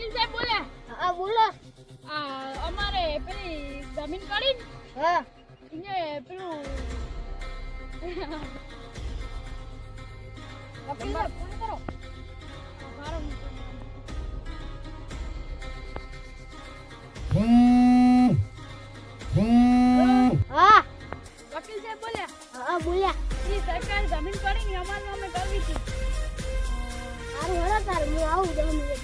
વકીલ સાહેબ બોલ્યા હા બોલો. આ અમારે પેલી જમીન પડી હા. ઇને પેલું વકીલને ફોન કરો. મારો હા વકીલ સાહેબ બોલ્યા હા બોલ્યા. એ સરકાર જમીન પડી ને અમારે અમે કરવી હતી સારું હળો સારું હું આવું દસ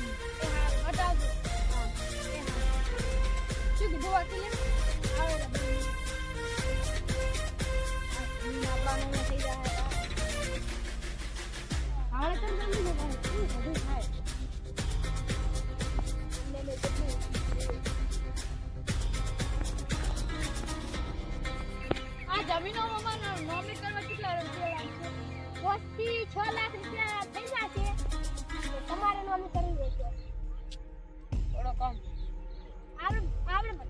મારા નોંધણી કરવા કેટલા રૂપિયા લાગશે? પાંચથી છ લાખ રૂપિયા થઈ જશે. તમારે નોંધ કરવી રહેશે થોડો કમ.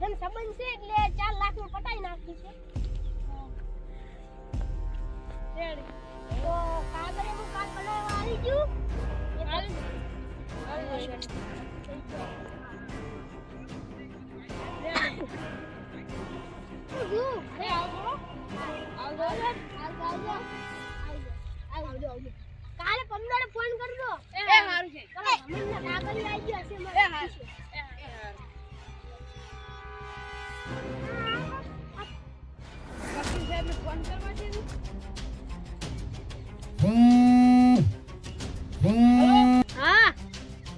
આપણે સંબંધ છે એટલે ચાર લાખનું પટાઈ નાખ્યું છે. તો કાગળ એનું કામ બનાવવા આવી ગયું. કાલે પંદરે ફોન કરજો. એ સારું છે. કાગળ આવી ગયો છે સાહેબને ફોન કરવા છે હા.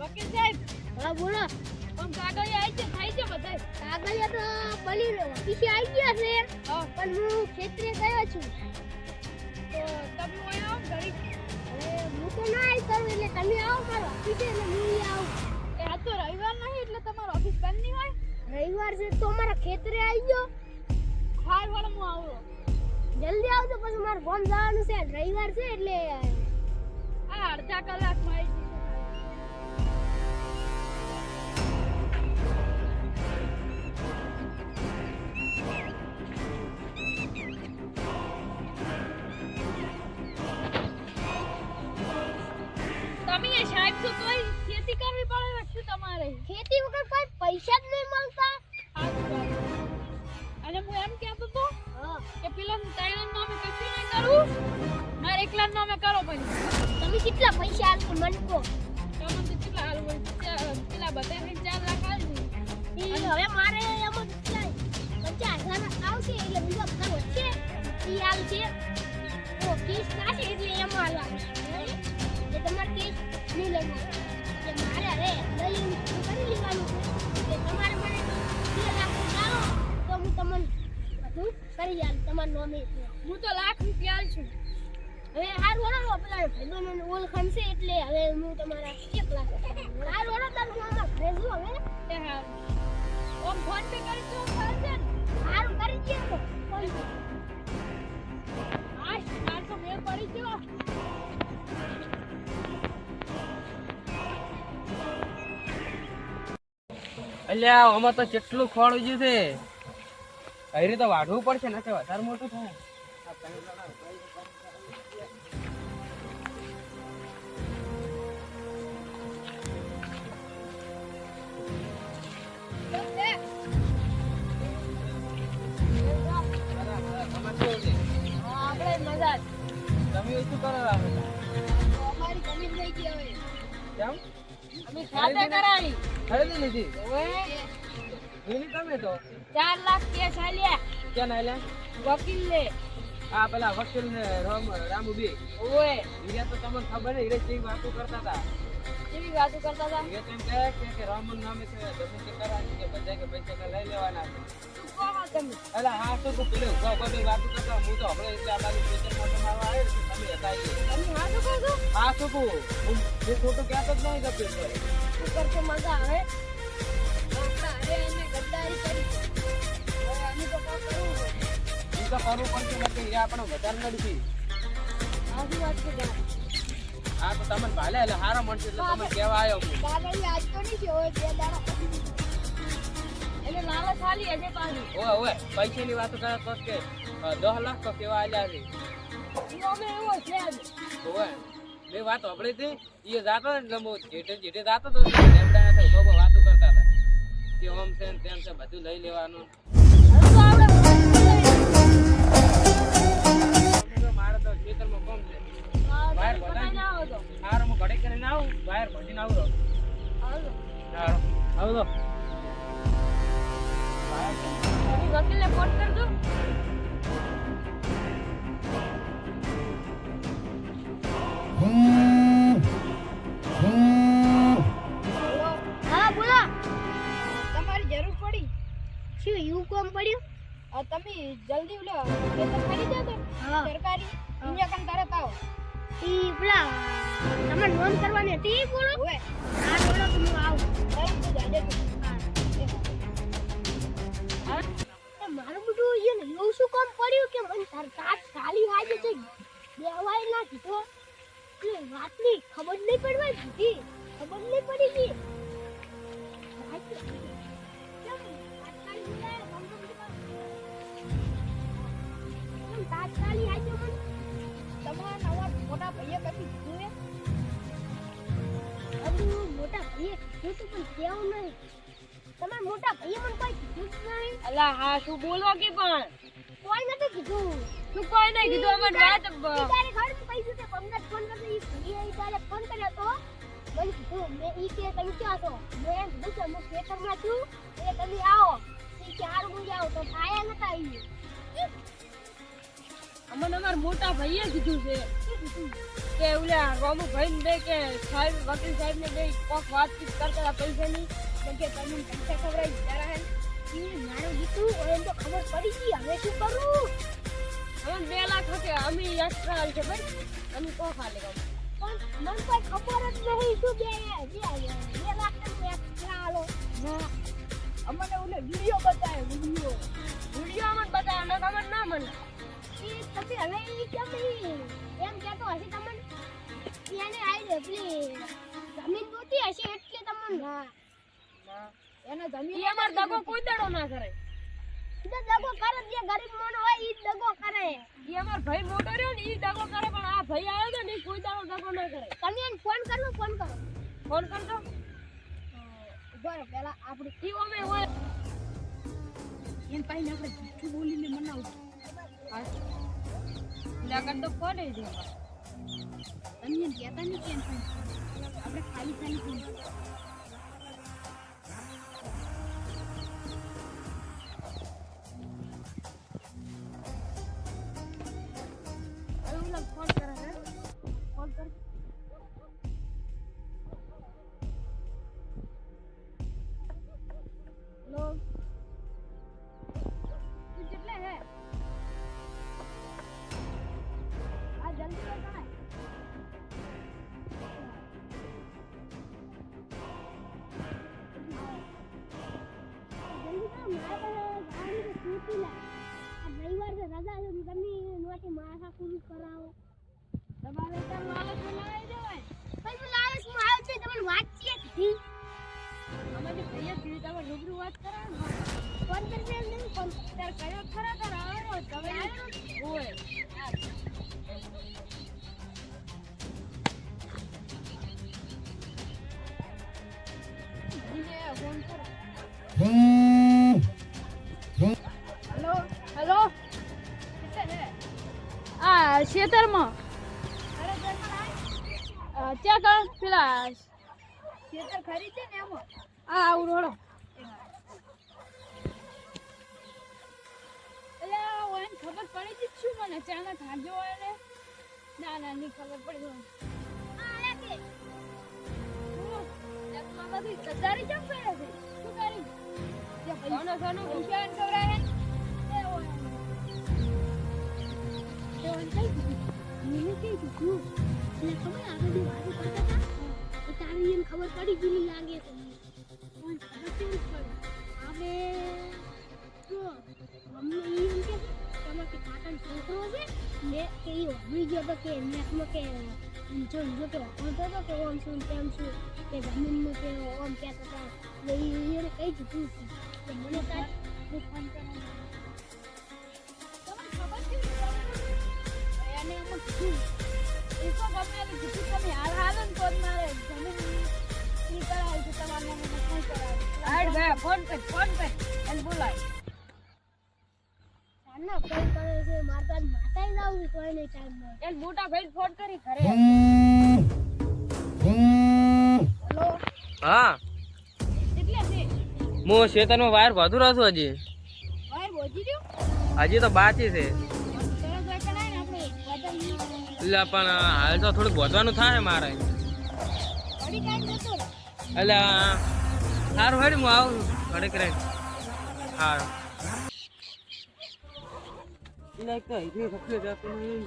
વકીલ સાહેબ હા બોલો. પણ કાગળ આવી છે થાય છે બધાય? કાગળિયા તો પલી ઓફિસે આવી ગયા છે. પણ હું ખેતરે ગયો છું. તો તમે અહીં આવો ઘડી હવે હું તો ના આવી કરું એટલે તમે આવો મારા ઓફિસે એટલે હું આવું. એ આ તો રવિવાર નહીં એટલે તમારો ઓફિસ બંધ નહીં હોય? રવિવાર છે તો મારા ખેતરે આવી ગયો. હાર વાળો હું આવું. જલ્દી આવજો પછી મારે ફોન જવાનું છે રવિવાર છે એટલે આ અડધા કલાકમાં આવી કેટલા પૈસા આલશો મને કહો. તમને કેટલા બધા થઈને ચાર લાખ હાલજો ઈ હવે મારે એમ કેટલા પચાસ આવશે એટલે બીજો હપ્તા વધશે ઈ આલ છે કેસ થશે એટલે એમાં આલવાનું એટલે તમારે કેસ નહીં લેવો એટલે મારે હવે દલીલ કરી લેવાનું કે તમારે મને લાખ તો હું તમને બધું કરી આલું તમારા નોમે હું તો લાખ આલ હવે હારું વળો પેલા ભાઈબંધોને ઓળખાણ છે એટલે હવે હું તમારા એક લાખ વળો તારું મામા ઘરે જો હવે? ઓમ ફોન પે કરી દો ચાલશે ને. કરી દે તો ફોન પે. આજ તો મેળ પડી ગયો. અલ્યા આમાં તો કેટલું ખોળું ગયું છે. અહીં તો વાઢવું પડશે ને વધારે મોટું થાય. ખરીદી લીધી લીધી તમે તો ચાર લાખ કેસ આલ્યા ક્યાં વકીલ લે. આ પેલા વકીલ ને રામ રામુ બી ઓએ હીરા તો તમને ખબર નહીં હીરે જેવી વાતો કરતા હતા. કેવી વાતો કરતા હતા? હીરે તેમ કહે છે કે રામન નામે છે જમીન કે કરાવી કે બધા કે પૈસા કે લઈ લેવાના છે. અલા હા તો તું પેલું ઊભા ઊભા વાતો કરતા હું તો હમણાં એટલે બાજુ પૈસા માટે મારવા આવ્યો હતા તમે હા તો કહો કહું? હું ખોટું કહેતો જ નહીં કરતો મજા આવે? તો કરવું પડશે નથી એ આપણે વધારે નથી સાચી વાત છે જરા. તો તમને ભાલે એટલે સારો મળશે એટલે તમે કહેવા આવ્યો હું. દાદાજી આજ તો નહીં છે હવે બે દાડા એને લાલચ આલી હજે પાછી. ઓવે ઓવે પૈસાની વાતો કરે તો કે અ, લાખ તો કેવા આલ્યા છે. અમે એવો છે. ઓવે મેં વાત સાંભળી હતી એ જાતો ને હું જેઠે જેઠે જાતો તો વાતો કરતા હતા. કે ઓમ છે ને તેમ છે બધું લઈ લેવાનું. ખેતરમાં કોમ છે. બહાર હારો હું ઘડી કરીને આવું બહાર ભજીને આવું રહો. હારો. આવું તો વકીલને ફોન કરજો હા બોલો. તમારી જરૂર પડી. શું એવું કોમ પડ્યું? તમે જલ્દી ઓલો ખાલી જાઓ તો? સરકારી? અહીંયા કન તરત આવો ઈ પેલા તમારે નોંધ કરવાની હતી બોલો? ઓવે આ બોલો તો હું આવું. તરત જ હાજર છું. એ મારું બધું એને એવું શું કામ પડ્યું કે મને તાર કાચ ખાલી હાજે છે દેવાય ના કીધો એટલે વાતની ખબર નહીં પડવા દીધી. ખબર નહીં પડી ગઈ તો- તાત્કાલિક તો હાજે મને? તમારા નવા મોટા ભાઈએ કીધું? અરે મોટા ભાઈએ કીધું તું પણ કેવું નહીં. તમારા મોટા ભાઈએ મને કોઈ કીધું જ નહીં. અલા હા શું બોલો કે પણ? કોઈ નથી કીધું. કોઈ નહીં કીધું? અમે વાત તારે ઘર પૈસું છે. પંદર ફોન કરતો ઈ ઈ તારે ફોન કર્યો તો મને કીધું મેં ઈ કે તમે ક્યાં છો? મેં એમ કીધું કે હું ખેતરમાં છું. એ તમે આવો. ઈ કે હારું હું આવો તો આયા નતા ઈ અમને અમારા મોટા ભાઈએ કીધું છે. કે ઓલા રોમુ ભાઈ ને કે સાહેબ, વકીલ સાહેબ ને બે કોક વાતચીત કરતા પૈસાની. તો કે તમને પૈસા ખવડાવી જરા હે. મારું દીકરું એમ તો ખબર પડી ગઈ. હવે શું કરું? અમે બે લાખ હશે. અમે એક્સ્ટ્રા છે ભાઈ. અમે હાલે કામ પણ મને કોઈ ખબર જ નહીં શું બે બે લાખ એક્સ્ટ્રા આલો ના. અમને ઓલે વીડિયો બતાવ્યો વીડિયો. વીડિયો અમને બતાવ્યો ના ખબર ના મને. તમે હવે કેમ ઈ એમ કહેતો હશે તમને ઈ આવી પેલી જમીન દોતી હશે એટલે તમને ના એને જમીન એ અમાર દગો કોઈ દાડો ના કરે. ઈ તો દગો કરે જે ગરીબ માણસ હોય ઈ જ દગો કરે. ઈ અમાર ભાઈ મોટો રહ્યો ને ઈ દગો કરે પણ આ ભાઈ આવ્યો તો ને કોઈ દાડો દગો ના કરે. તમે એને ફોન કરો ફોન કરો. ફોન કરજો. બરો પેલા આપણી ઈ ઓમે હોય. એન પાસે આપણે જૂઠું બોલીને મનાવું લગન તો કોને દે તમે એમ કહેતા નહીં કે આપણે ખાલી ખાલી ફોન નહીં ફોન તાર કયો ખરા તાર આવ્યો તમે હોય. જ શું મને હોય ને ના ના ની ખબર પડી મને કે. મામા બી ગદ્દારી કેમ કરે છે શું કરી જે ભાઈઓનો સોનો વિષયાન ખવડાવે એ હોય તે કઈ એટલે ખબર આગળ વાતો કરતા હતા. તારી એમ ખબર પડી ગયેલી લાગે તો. ગયો તો કે નેટમાં કે જો કે હોતો કે ઓમ શું તેમ શું કે કે ઓમ કહેતા હતા એટલે એને કઈ કીધું છે કે મને તાર હું ફોન. એ કરાવી ફોન કર ફોન કર એને બોલાય ચાલના ફોન કરે છે મારે તો માતાએ જ આવવું કોઈ નહીં. ટાઈમ મળે એને મોટા ભાઈ ફોન કરી ઘરે હેલો હા એટલે છે વાયર વધુ રહું હજી ભાઈ બોજી દો હજી તો બાકી છે એટલે પણ હાલ તો થોડુંક વધવાનું થાય મારે. એટલે સારું હેડ હું આવું ઘડીક રહી સારું એટલે એક તો અહીંથી રખડે જતું નહીં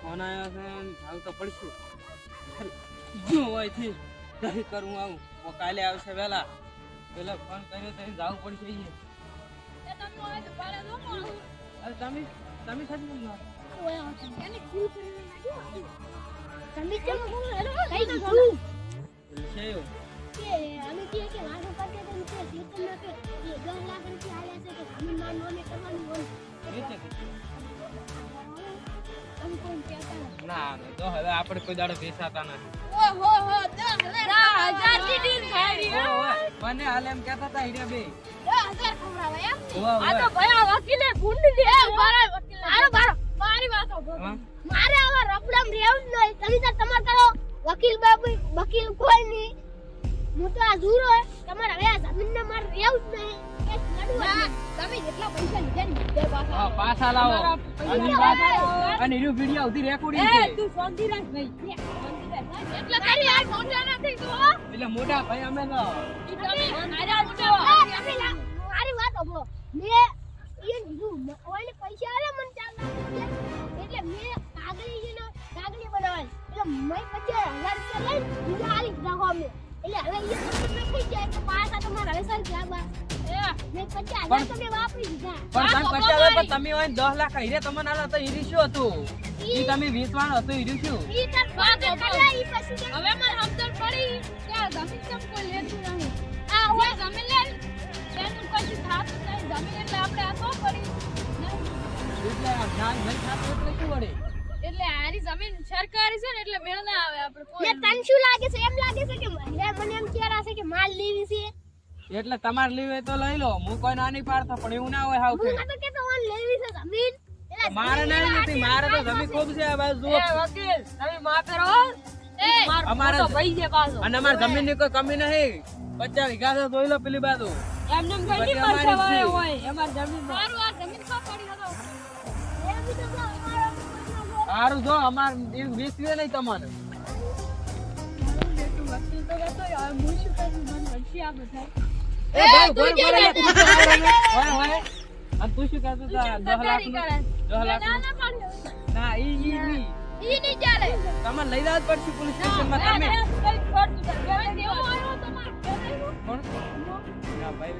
ફોન આવ્યો છે? ને તો પડશે. જો અહીંથી દહીં કરું આવું. કાલે આવશે વહેલા પેલા ફોન કર્યો તો જવું પડશે અરે તમે તમે બોલો. કે કે કરતા કે લાખ રૂપિયા છે કે જમીન કરવાનું હોય. ના ના, તો હવે આપણે કોઈ દાડો બેસાતા નથી. ઓહો હો દસની ડીલ થાય રહી હે. ઓય, ઓય, મને હાલ એમ કહેતા હતા હીરા બે. દસ ખવડાવે એમ? આ તો ઓય. વકીલે ગુંડી દે મારા વકીલે. મારો મારી વાત? મારે રહેવું જ નહીં. તમે તો તમાર કરો વકીલ બાબુ વકીલ કોઈ નહીં. હું તો આ જુરો. તમારે હવે આ જમીનને મારે રહેવું જ નહીં. પાછા. પાછા લાવો અને એનું વીડિયો રેકોર્ડિંગ છે તું શાંતિ રાખ ભાઈ. એટલે તારી આ મોટા નથી તું, એટલે મોટા ભાઈ અમે તો ઈ તમે મારા મોટા આ ભાઈ. તમે લા- મારી વાત સાંભળો. મેં ઈયન કીધું, મ- પૈસા મને ચાર લાખ એટલે મેં કાગળી છે ને, કાગળી બનાવવાની. એટલે મેં પચાસ હજાર રૂપિયા લઈને બીજા આલી દીધા ગામને. એટલે હવે ઈ તમને થઈ જાય એટલે પાછા તમારે હવે સરખી આવવા. એ, મેં પચાસ પણ- તમે વાપરી દીધા. પણ આ તમે તો પચાસ તમારી. પણ તમે હોય દસ લાખ હીરે તમને આલો તો હીરી શું હતું ઈ તમે વીસ વાળો હતું હીરી શું ઈ તાર વાત ફોન સાંભળો. કર્યા, ઈ પછી કે- હવે મને સમજણ પડી કે આ જમીન કેમ કોઈ લેતું નહીં. આ હોય જમીન લે તેનું કશું થાતું નહીં. જમીન એટલે આપણે આ તો કરી એટલે આ જ્ઞાન નહીં થાતું એટલે શું વળે એટલે આરી જમીન સરકારી છે ને એટલે મેળ ના આવે આપણે તને શું લાગે છે એમ લાગે છે કે મને મને એમ કહેરા છે કે માલ લેવી છે એટલે તમારે લેવી હોય તો લઈ લો. હું કોઈ નાની નહીં પાડતો પણ એવું ના હોય હાવ કે. જમીન. મારે ના નથી મારે તો જમીન ખૂબ છે આ જુઓ. વકીલ તમે માફે રહો અમારે- ભાઈ છે પાછો. અને અમારે જમીનની કોઈ કમી નહીં. પચાસ વીઘા તો જોઈ લો પેલી બાજુ. એમને એમ બધી કઈ અમારી પૈસા જ છે. હોય અમાર જમીન મારું આ જમીન કો પડી હતો. સારું જો અમારે એ વેચવી નહીં તમારે. તો આ બધા એ ભાઈ, તું જે ભાઈ, રહેતો. તું કરે? હોય, હોય. અને તું શું કહેતો? તું? લાખ ના. ના ઈ ઈ ઈ ચાલે તમારે લઈ જવા પડશે પોલીસ તમે કોણ? ના, ભાઈ,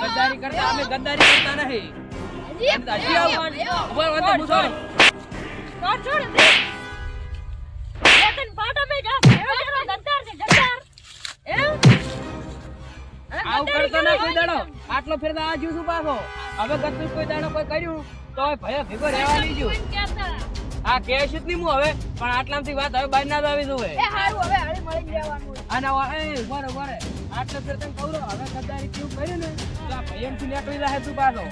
ગદ્દારી કરતા અમે ગદ્દારી કરતા નહીં તો આવો. તો. છોડ, છોડ, કરતો ના કોઈ દાડો. આટલો ફેરતા આ જ્યું છું પાછો. હવે કશું કોઈ દાડો કોઈ કર્યું તો ભયો ભેગો રહેવા લીજો. આ કહેશ જ નહીં હું હવે પણ આટલામાંથી વાત હવે બહાર ના આવી દઉં એ હારું, હવે હળી મળી જવાનું અને એ ઊભા રહો, ઊભા રહો. આટલો ફેર તને કહું હવે કદાચ કેવું કર્યું ને તો આ ભૈયામાંથી નીકળી રહે તું પાછો.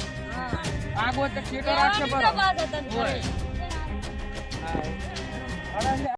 આગો તો સીટો રાખશે તને હોય. હા.